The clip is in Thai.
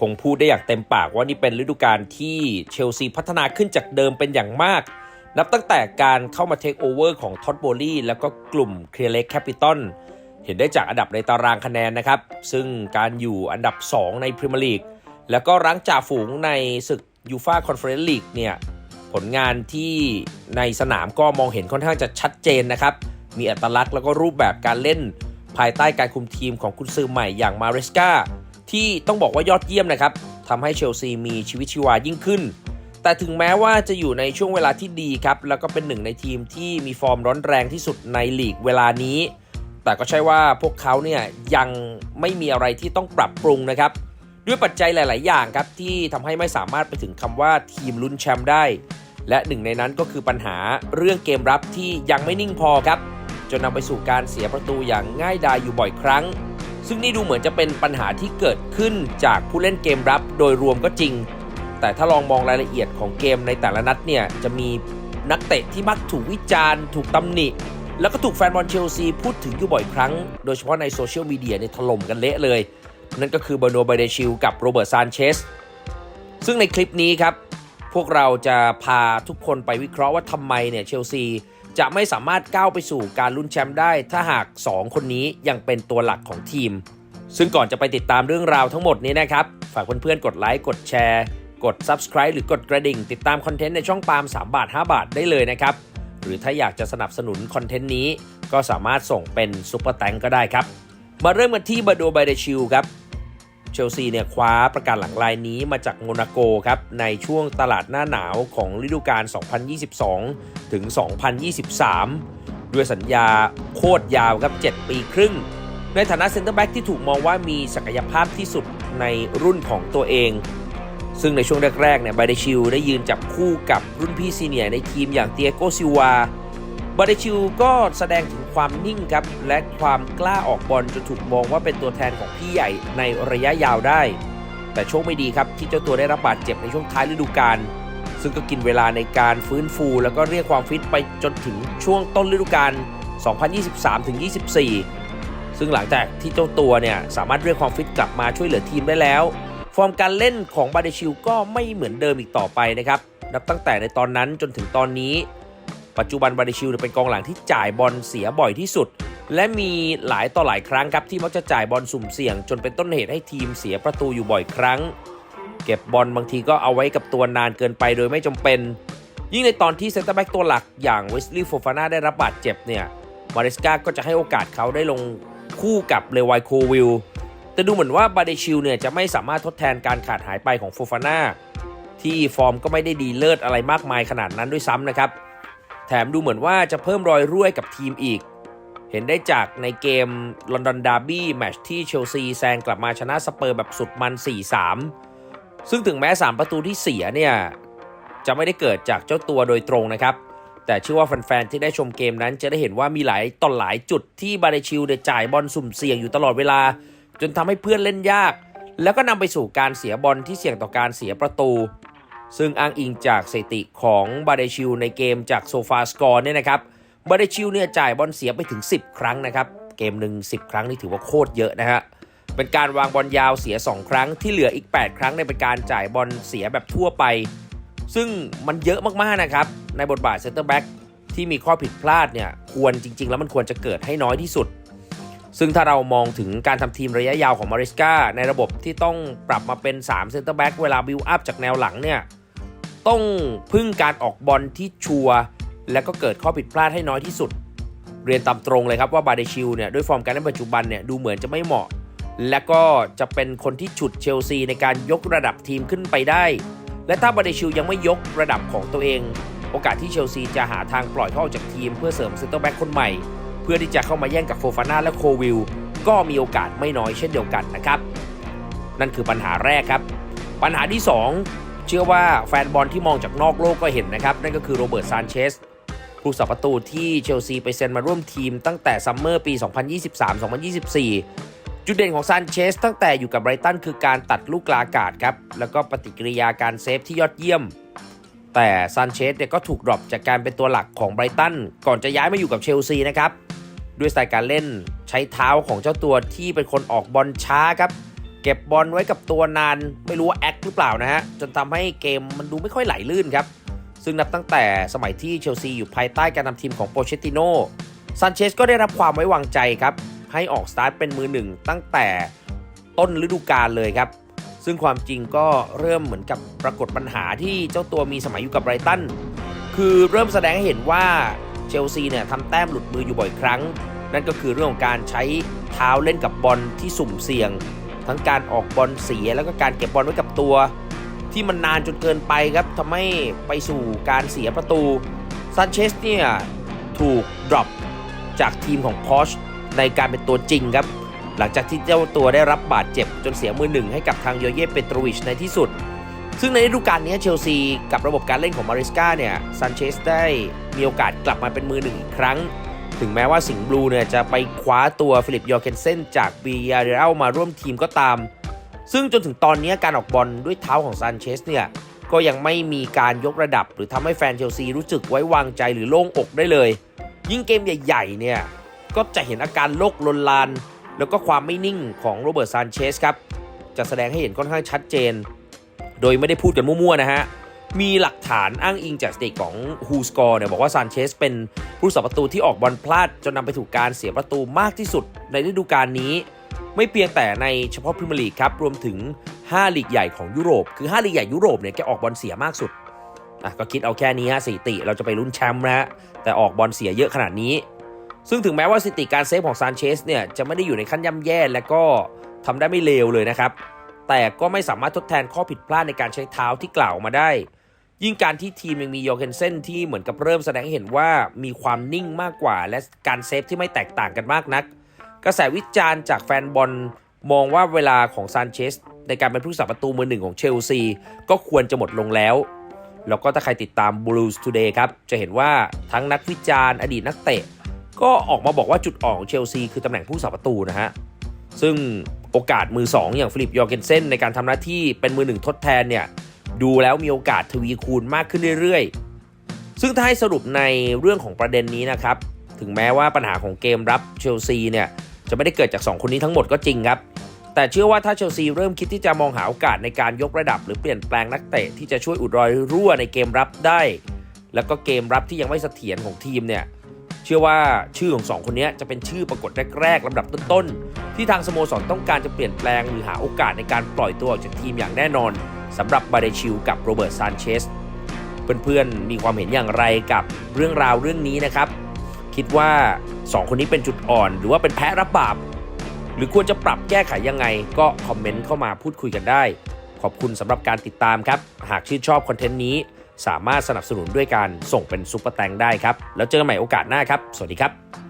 คงพูดได้อย่างเต็มปากว่านี่เป็นฤดูกาลที่เชลซีพัฒนาขึ้นจากเดิมเป็นอย่างมาก นับตั้งแต่การเข้ามาเทคโอเวอร์ของท็อตโบลี่แล้วก็กลุ่มเคลียร์เล็กแคปิตอลเห็นได้จากอันดับในตารางคะแนนนะครับ ซึ่งการอยู่อันดับ 2 ในพรีเมียร์ลีกแล้วก็รั้งจ่าฝูงในศึกยูฟาคอนเฟอเรนซ์ลีกเนี่ยผลงานที่ในสนามก็มองเห็นค่อนข้างจะชัดเจนนะครับ มีอัตลักษณ์แล้วก็รูปแบบการเล่นภายใต้การคุมทีมของคุณซือใหม่อย่างมาเรสกา ที่ต้องบอกว่ายอดเยี่ยมนะครับทำให้เชลซีมีชีวิตชีวายิ่งขึ้น แต่ถึงแม้ว่าจะอยู่ในช่วงเวลาที่ดีครับ แล้วก็เป็นหนึ่งในทีมที่มีฟอร์มร้อนแรงที่สุดในลีกเวลานี้ แต่ก็ใช่ว่าพวกเขาเนี่ยยังไม่มีอะไรที่ต้องปรับปรุงนะครับ ด้วยปัจจัยหลาย ๆ อย่างครับที่ทำให้ไม่สามารถไปถึงคำว่าทีมลุ้นแชมป์ได้ และหนึ่งในนั้นก็คือปัญหาเรื่องเกมรับที่ยังไม่นิ่งพอครับจนนำไปสู่การเสียประตูอย่างง่ายดายอยู่บ่อยครั้ง ซึ่งนี่ดูเหมือนจะเป็นปัญหาที่เกิดขึ้นจากผู้เล่นเกมรับโดยรวมก็จริง แต่ถ้าลองมองรายละเอียดของเกมในแต่ละนัดเนี่ยจะมีนักเตะที่มักถูกวิจารณ์ ถูกตำหนิ แล้วก็ถูกแฟนบอลเชลซีพูดถึงอยู่บ่อยครั้ง โดยเฉพาะในโซเชียลมีเดียเนี่ยถล่มกันเละเลย นั่นก็คือเบอร์โนไบเดชิลกับโรเบิร์ตซานเชสซึ่งในคลิปนี้ครับ พวกเราจะพาทุกคนไปวิเคราะห์ว่าทำไมเนี่ยเชลซี จะไม่สามารถก้าวไปสู่การลุ้นแชมป์ได้ ถ้าหาก 2 คนนี้ยังเป็นตัวหลักของทีม ซึ่งก่อนจะไปติดตามเรื่องราวทั้งหมดนี้นะครับ ฝากเพื่อนๆกดไลค์กดแชร์ กด Subscribe หรือกดกระดิ่ง ติดตามคอนเทนต์ในช่องปาล์ม3บาท 5 บาทได้เลยนะครับ หรือถ้าอยากจะสนับสนุนคอนเทนต์นี้ ก็สามารถส่งเป็นซุปเปอร์แตงก็ได้ครับมาเริ่มกันที่บาโดไบเดชิลครับ เชลซีเนี่ยคว้าประกาศหลังลายนี้มาจากโมนาโกครับในช่วงตลาดหน้าหนาวของฤดูกาล 2022 ถึง 2023 ด้วยสัญญาโคตรยาวครับ 7 ปีครึ่ง ในฐานะเซ็นเตอร์แบ็กที่ถูกมองว่ามีศักยภาพที่สุดในรุ่นของตัวเอง ซึ่งในช่วงแรกๆเนี่ยไบเดชิลได้ยืนจับคู่กับรุ่นพี่ซีเนียในทีมอย่างเตียโกซิวา บาเดชิลก็แสดงถึงความนิ่งครับ และความกล้าออกบอลจนถูกมองว่าเป็นตัวแทนของพี่ใหญ่ในระยะยาวได้ แต่โชคไม่ดีครับที่เจ้าตัวได้รับบาดเจ็บในช่วงท้ายฤดูกาลซึ่งก็กินเวลาในการฟื้นฟู แล้วก็เรียกความฟิตไปจนถึงช่วงต้นฤดูกาล 2023-24 ซึ่งหลังจากที่เจ้าตัวเนี่ยสามารถเรียกความฟิตกลับมาช่วยเหลือทีมได้แล้ว ฟอร์มการเล่นของบาเดชิลก็ไม่เหมือนเดิมอีกต่อไปนะครับ นับตั้งแต่ในตอนนั้นจนถึงตอนนี้ ปัจจุบันบาดิชิลเป็นกองหลังที่จ่ายบอลเสียบ่อยที่สุด และมีหลายต่อหลายครั้งครับที่มักจะจ่ายบอลสุ่มเสี่ยง จนเป็นต้นเหตุให้ทีมเสียประตูอยู่บ่อยครั้ง เก็บบอลบางทีก็เอาไว้กับตัวนานเกินไปโดยไม่จำเป็น ยิ่งในตอนที่เซนเตอร์แบ็กตัวหลักอย่างเวสลีย์โฟฟาน่าได้รับบาดเจ็บเนี่ยมาริสกาก็จะให้โอกาสเขาได้ลงคู่กับเลวายโควิลแต่ดูเหมือนว่าบาเดชิลเนี่ยจะไม่สามารถทดแทนการขาดหายไปของโฟฟาน่าที่ฟอร์มก็ไม่ได้ดีเลิศอะไรมากมายขนาดนั้นด้วยซ้ำนะครับ แถมดูเหมือนว่าจะเพิ่มรอยรุ่ยกับทีมอีก เห็นได้จากในเกมลอนดอนดาร์บี้แมตช์ที่เชลซีแซงกลับมาชนะสเปอร์แบบสุดมัน 4-3 ซึ่งถึงแม้ 3 ประตูที่เสียเนี่ย จะไม่ได้เกิดจากเจ้าตัวโดยตรงนะครับ แต่เชื่อว่าแฟนๆที่ได้ชมเกมนั้นจะได้เห็นว่ามีหลายตอนหลายจุดที่บาเดชิลเนี่ยจ่ายบอลสุ่มเสี่ยงอยู่ตลอดเวลา จนทำให้เพื่อนเล่นยาก แล้วก็นำไปสู่การเสียบอลที่เสี่ยงต่อการเสียประตู ซึ่งอ้างอิงจากสถิติของบาเดชิลในเกมจากโซฟาสกอร์เนี่ยนะครับบาเดชิลเนี่ยจ่ายบอลเสียไปถึง 10 ครั้งนะครับ เกมหนึ่ง10 ครั้งนี่ถือว่าโคตรเยอะนะฮะเป็นการวางบอลยาวเสีย 2 ครั้งที่เหลืออีก 8 ครั้งเนี่ยเป็นการจ่ายบอลเสียแบบทั่วไป ซึ่งมันเยอะมากๆนะครับ ในบทบาทเซนเตอร์แบ็กที่มีข้อผิดพลาดเนี่ยควรจริง ๆ แล้วมันควรจะเกิดให้น้อยที่สุด ซึ่งถ้าเรามองถึงการทำทีมระยะยาวของมาริสกาในระบบที่ต้องปรับมาเป็น3เซนเตอร์แบ็กเวลาบิลอัพจากแนวหลังเนี่ย ต้องพึ่งการออกบอลที่ชัวร์และก็เกิดข้อผิดพลาดให้น้อยที่สุด เรียนตามตรงเลยครับว่าบาเดชิลเนี่ยด้วยฟอร์มการเล่นปัจจุบันเนี่ยดูเหมือนจะไม่เหมาะ และก็จะเป็นคนที่ฉุดเชลซีในการยกระดับทีมขึ้นไปได้ และถ้าบาเดชิลยังไม่ยกระดับของตัวเอง โอกาสที่เชลซีจะหาทางปล่อยเขาออกจากทีม เพื่อเสริมเซนเตอร์แบ็กคนใหม่ เพื่อที่จะเข้ามาแย่งกับโฟฟาน่าและโควิลก็มีโอกาสไม่น้อยเช่นเดียวกันนะครับ นั่นคือปัญหาแรกครับ ปัญหาที่ 2 เชื่อว่าแฟนบอลที่มองจากนอกโลกก็เห็นนะครับ นั่นก็คือโรเบิร์ตซานเชสผู้สับประตูที่เชลซีไปเซ็นมาร่วมทีมตั้งแต่ซัมเมอร์ปี 2023-2024 จุดเด่นของซานเชสตั้งแต่อยู่กับไบรตันคือการตัดลูกกลาอากาศครับ แล้วก็ปฏิกิริยาการเซฟที่ยอดเยี่ยม แต่ซานเชสเนี่ยก็ถูกดรอปจากการเป็นตัวหลักของไบรตันก่อนจะย้ายมาอยู่กับเชลซีนะครับ ด้วยสไตล์การเล่นใช้เท้าของเจ้าตัวที่เป็นคนออกบอลช้าครับ เก็บบอลไว้กับตัวนานไม่รู้ว่าแอคหรือเปล่านะฮะ จนทำให้เกมมันดูไม่ค่อยไหลลื่นครับ ซึ่งนับตั้งแต่สมัยที่เชลซีอยู่ภายใต้การนำทีมของโปเชตติโนซานเชสก็ได้รับความไว้วางใจครับ ให้ออกสตาร์ทเป็นมือหนึ่งตั้งแต่ต้นฤดูกาลเลยครับ ซึ่งความจริงก็เริ่มเหมือนกับปรากฏปัญหาที่เจ้าตัวมีสมัยอยู่กับไบรตันคือเริ่มแสดงให้เห็นว่าเชลซีเนี่ยทำแต้มหลุดมืออยู่บ่อยครั้ง นั่นก็คือเรื่องของการใช้เท้าเล่นกับบอลที่สุ่มเสี่ยง ทั้งการออกบอลเสียแล้วก็การเก็บบอลไว้กับตัว ที่มันนานจนเกินไปครับทำให้ไปสู่การเสียประตูซันเชสเนี่ยถูกดรอปจากทีมของพอชในการเป็นตัวจริงครับ หลังจากที่เจ้าตัวได้รับบาดเจ็บจนเสียมือหนึ่งให้กับทางโยเย่เปโตรวิชในที่สุด ซึ่งในฤดูกาลนี้เชลซีกับระบบการเล่นของมาริสกาเนี่ยซันเชสได้มีโอกาสกลับมาเป็นมือหนึ่งอีกครั้ง ถึงแม้ว่าสิงห์บลูเนี่ยจะไปคว้าตัวฟิลิปยอร์เคนเซนจากบียาเรลมาร่วมทีมก็ตาม ซึ่งจนถึงตอนนี้การออกบอลด้วยเท้าของซันเชสเนี่ยก็ยังไม่มีการยกระดับ หรือทำให้แฟนเชลซีรู้สึกไว้วางใจหรือโล่งอกได้เลย ยิ่งเกมใหญ่ๆเนี่ยก็จะเห็นอาการโลกลนลาน แล้วก็ความไม่นิ่งของโรเบิร์ตซานเชสครับจะแสดงให้เห็นค่อนข้างชัดเจน โดยไม่ได้พูดกันมั่วๆนะฮะ มีหลักฐานอ้างอิงจากสถิติของ Who Score เนี่ยบอกว่าซานเชสเป็นผู้รักษาประตูที่ออกบอลพลาด จนนำไปถูกการเสียประตูมากที่สุดในฤดูกาลนี้ ไม่เพียงแต่ในเฉพาะพรีเมียร์ลีกครับ รวมถึง 5 ลีกใหญ่ของยุโรป คือ 5 ลีกใหญ่ยุโรปเนี่ยแกออกบอลเสียมากสุดอะก็คิดเอาแค่นี้ฮะสถิติเราจะไปลุ้นแชมป์นะฮะแต่ออกบอลเสียเยอะขนาดนี้ ซึ่งถึงแม้ว่าสถิติการเซฟของซานเชสเนี่ยจะไม่ได้อยู่ในขั้นย่ำแย่และก็ทำได้ไม่เลวเลยนะครับแต่ก็ไม่สามารถทดแทนข้อผิดพลาดในการใช้เท้าที่กล่าวมาได้ ยิ่งการที่ทีมยังมีโยเคนเซนที่เหมือนกับเริ่มแสดงให้เห็นว่ามีความนิ่งมากกว่า และการเซฟที่ไม่แตกต่างกันมากนัก กระแสวิจารณ์จากแฟนบอลมองว่าเวลาของซานเชสในการเป็นผู้สับประตูมือหนึ่งของเชลซี ก็ควรจะหมดลงแล้ว แล้วก็ถ้าใครติดตาม Blues Today ครับ จะเห็นว่าทั้งนักวิจารณ์อดีตนักเตะ ก็ออกมาบอกว่าจุดอ่อนของเชลซีคือตำแหน่งผู้สับประตูนะฮะ ซึ่งโอกาสมือ 2 อย่างฟิลิปยอร์เกนเซนในการทำหน้าที่เป็นมือหนึ่งทดแทนเนี่ย ดูแล้วมีโอกาสทวีคูณมากขึ้นเรื่อยๆ ซึ่งถ้าให้สรุปในเรื่องของประเด็นนี้นะครับ ถึงแม้ว่าปัญหาของเกมรับเชลซีเนี่ยจะไม่ได้เกิดจาก 2 คนนี้ทั้งหมดก็จริงครับ แต่เชื่อว่าถ้าเชลซีเริ่มคิดที่จะมองหาโอกาสในการยกระดับ หรือเปลี่ยนแปลงนักเตะที่จะช่วยอุดรอยรั่วในเกมรับได้ แล้วก็เกมรับที่ยังไม่เสถียรของทีมเนี่ยเชื่อว่าชื่อของสองคนนี้จะเป็นชื่อปรากฏแรกๆลำดับต้นๆที่ทางสโมสรต้องการจะเปลี่ยนแปลงหรือหาโอกาสในการปล่อยตัวออกจากทีมอย่างแน่นอน สำหรับบาเดชิลกับโรเบิร์ตซานเชสเพื่อนๆมีความเห็นอย่างไรกับเรื่องราวเรื่องนี้นะครับ คิดว่า 2 คนนี้เป็นจุดอ่อน หรือว่าเป็นแพ้รับบาป หรือควรจะปรับแก้ไขยังไง ก็คอมเมนต์เข้ามาพูดคุยกันได้ ขอบคุณสำหรับการติดตามครับ หากชื่นชอบคอนเทนต์นี้ สามารถสนับสนุนด้วยการส่งเป็นซุปเปอร์แตงได้ครับ แล้วเจอกันใหม่โอกาสหน้าครับ สวัสดีครับ